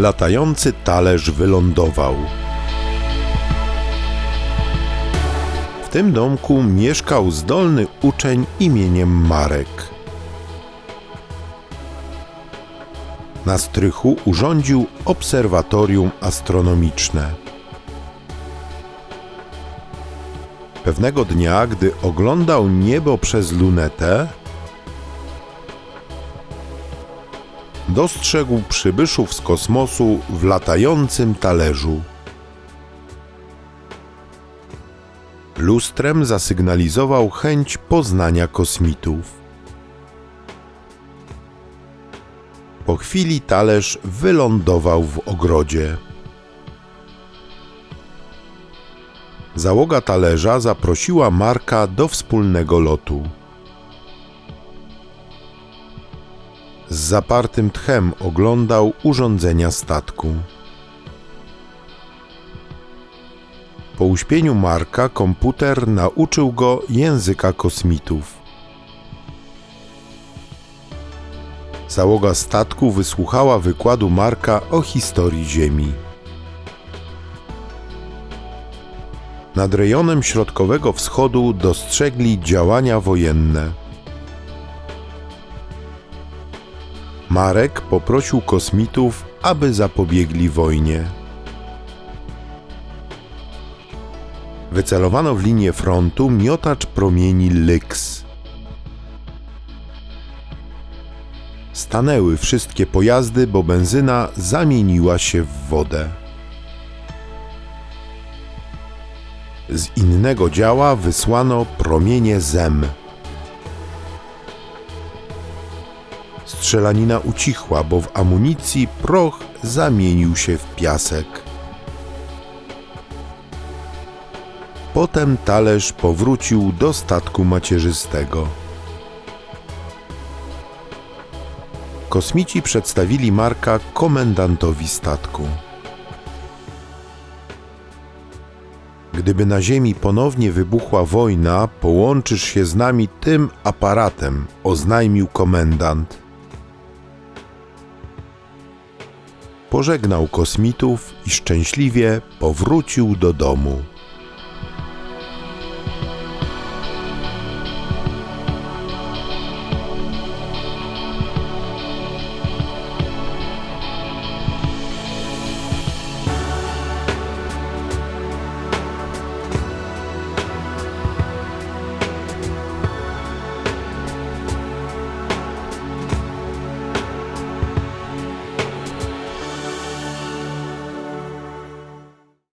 latający talerz wylądował. W tym domku mieszkał zdolny uczeń imieniem Marek. Na strychu urządził obserwatorium astronomiczne. Pewnego dnia, gdy oglądał niebo przez lunetę, dostrzegł przybyszów z kosmosu w latającym talerzu. Lustrem zasygnalizował chęć poznania kosmitów. Po chwili talerz wylądował w ogrodzie. Załoga talerza zaprosiła Marka do wspólnego lotu. Z zapartym tchem oglądał urządzenia statku. Po uśpieniu Marka komputer nauczył go języka kosmitów. Załoga statku wysłuchała wykładu Marka o historii Ziemi. Nad rejonem Środkowego Wschodu dostrzegli działania wojenne. Marek poprosił kosmitów, aby zapobiegli wojnie. Wycelowano w linię frontu miotacz promieni Lyx. Stanęły wszystkie pojazdy, bo benzyna zamieniła się w wodę. Z innego działa wysłano promienie ZEM. Strzelanina ucichła, bo w amunicji proch zamienił się w piasek. Potem talerz powrócił do statku macierzystego. Kosmici przedstawili Marka komendantowi statku. Gdyby na Ziemi ponownie wybuchła wojna, połączysz się z nami tym aparatem, oznajmił komendant. Pożegnał kosmitów i szczęśliwie powrócił do domu.